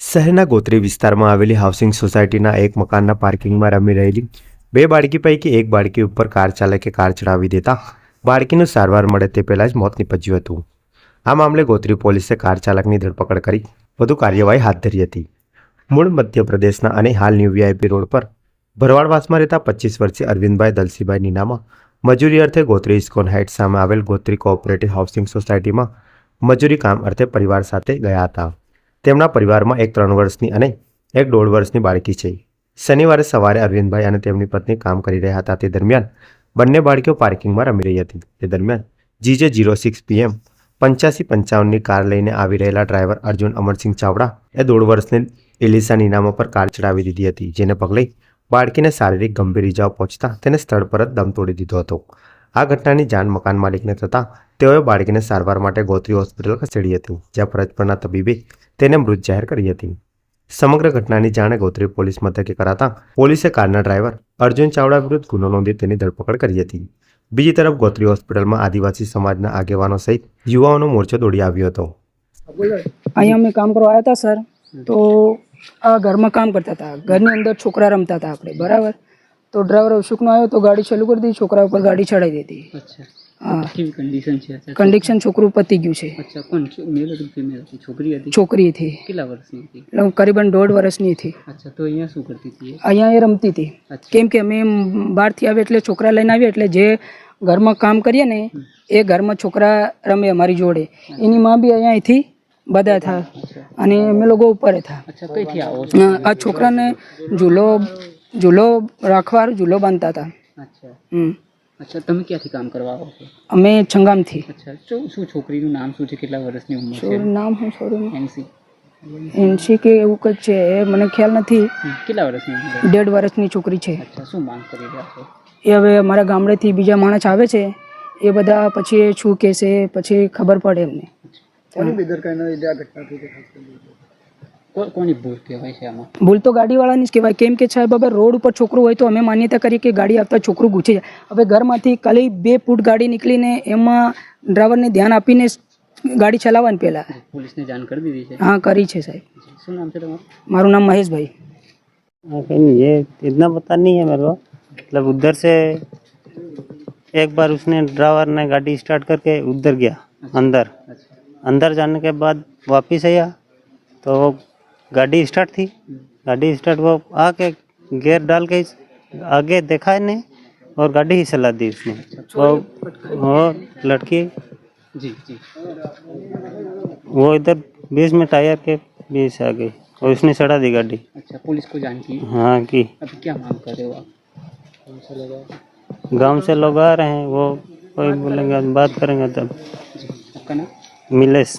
શહેરના ગોત્રી વિસ્તારમાં આવેલી હાઉસિંગ સોસાયટીના એક મકાનના પાર્કિંગમાં રમી રહેલી બે બાળકી પૈકી એક બાળકી ઉપર કાર ચાલકે કાર ચડાવી દેતા બાળકીનું સારવાર મળે તે પહેલાં જ મોત નીપજ્યું હતું. આ મામલે ગોત્રી પોલીસે કાર ચાલકની ધરપકડ કરી વધુ કાર્યવાહી હાથ ધરી હતી. મૂળ મધ્યપ્રદેશના અને હાલ ન્યૂ વીઆઈપી રોડ પર ભરવાડવાસમાં રહેતા પચીસ વર્ષીય અરવિંદભાઈ દલસીભાઈ નીનામાં મજૂરી અર્થે ગોત્રી ઇસ્કોન હાઇટ સામે આવેલ ગોત્રી કોઓપરેટિવ હાઉસિંગ સોસાયટીમાં મજૂરી કામ અર્થે પરિવાર સાથે ગયા હતા. તેમના પરિવારમાં એક ત્રણ વર્ષની અને એક દોઢ વર્ષની બાળકી છે. શનિવારે સવારે અરવિંદભાઈ અને તેમની પત્ની કામ કરી રહ્યા હતા. તે દરમિયાન બંને બાળકીઓ પાર્કિંગમાં રમી રહી હતી. તે દરમિયાન જીજે જીરો સિક્સ પીએમ પંચ્યાસી પંચાવનની કાર લઈને આવી રહેલા ડ્રાઈવર અર્જુન અમરસિંહ ચાવડા એ દોઢ વર્ષની એલિસા નીનામા પર કાર ચડાવી દીધી હતી, જેને પગલે બાળકીને શારીરિક ગંભીર ઇજાઓ પહોંચતા તેને સ્થળ પર જ દમ તોડી દીધો હતો. આ ઘટનાની જાણ મકાન માલિકને થતાં તેઓએ બાળકીને સારવાર માટે ગોત્રી હોસ્પિટલ ખસેડી હતી, જ્યાં ફરજ પરના તબીબે તેને મૃત જાહેર કરી હતી. સમગ્ર ઘટનાની જાણ ગોત્રી પોલીસ મથકે કરાતા પોલીસે કારના ડ્રાઈવર અર્જુન ચાવડા વિરુદ્ધ ગુનો નોંધી તેની ધરપકડ કરી હતી. બીજી તરફ ગોત્રી હોસ્પિટલમાં આદિવાસી સમાજના આગેવાનો સહિત યુવાઓનો મોરચો દોડી આવ્યો હતો. અહીંયા અમે કામ કરવા આવ્યા હતા, સર. તો આ ઘરમાં કામ કરતા હતા. ઘરની અંદર છોકરા રમતા હતા આપણે, બરાબર? તો ડ્રાઈવર અશોકનો આવ્યો તો ગાડી ચાલુ કરી દીધી છોકરા ઉપર ગાડી ચડાવી દીધી. અચ્છા. કેવી કન્ડિશન છે? છોકરું પતી ગયું છે. અચ્છા કોણ? મેલ હતું ફિમેલ હતી? છોકરી હતી? છોકરી હતી. કેટલા વર્ષની હતી? કરીબન દોઢ વર્ષની હતી. અચ્છા તો અહીંયા શું કરતી હતી એ? અહીંયા એ રમતી હતી. કેમ કે અમે બહારથી આવે એટલે છોકરા લઈને આવીએ એટલે જે ઘરમાં કામ કરીએ ને એ ઘરમાં છોકરા રમે અમારી જોડે. એની માં બી અહીંયાથી બધા હતા અને અમે લોકો ઉપર હતા આ છોકરાને ઝૂલો ઝૂલો રાખવાનું ઝૂલો બાંધતા હતા. અચ્છા. હમ. અચ્છા તમે ક્યાંથી કામ કરવા આવો છો? અમે છંગામથી. અચ્છા શું શું છોકરીનું નામ શું છે? કેટલા વર્ષની ઉંમર છે? છોરું નામ શું છોરું એનસી. એનસી કે એવું કંઈક છે એ મને ખ્યાલ નથી. કેટલા વર્ષની ઉંમર દેઢ વર્ષની છોકરી છે. અચ્છા શું માંગ કરી રહ્યા છો? એ હવે અમારા ગામડેથી બીજા માણસ આવે છે એ બધા પછી શું કહેશે પછી ખબર પડે એમને. કો- કોની ભૂલ કહેવાય છે આમાં ભૂલ તો ગાડીવાળાની જ કહેવાય કેમ કે સાહેબ હવે રોડ ઉપર છોકરું હોય તો અમે માન્યતા કરીએ કે ગાડી આવતા છોકરું ઘૂસી જાય હવે ઘરમાંથી ખાલી બે ફૂટ ગાડી નીકળીને એમાં ડ્રાઈવરને ધ્યાન આપીને જ ગાડી ચલાવવાની પહેલાં પોલીસને જાણ કરી દીધી છે હા કરી છે સાહેબ શું નામ છે તમારું મારું નામ મહેશભાઈ हाँ, कहीं नहीं, ये इतना पता नहीं है मेरे को मतलब उधर से एक बार उसने ड्राइवर ने गाड़ी स्टार्ट करके उधर गया अंदर અચ્છા अंदर जाने के बाद वापस आया तो वो गाड़ी स्टार्ट थी। गाड़ी स्टार्ट वो आके गियर डाल के आगे देखा ही नहीं और गाड़ी ही चला दी उसने। वो वो लड़की જી જી वो इधर बीच में टायर के बीच आ गई और उसने चढ़ा दी गाड़ी। अच्छा पुलिस को जान की? हाँ की। अभी क्या मांग कर रहे हो आप? गाँव से लोग आ रहे हैं वो कोई बोलेंगे बात करेंगे तब। आपका नाम? मिलेश।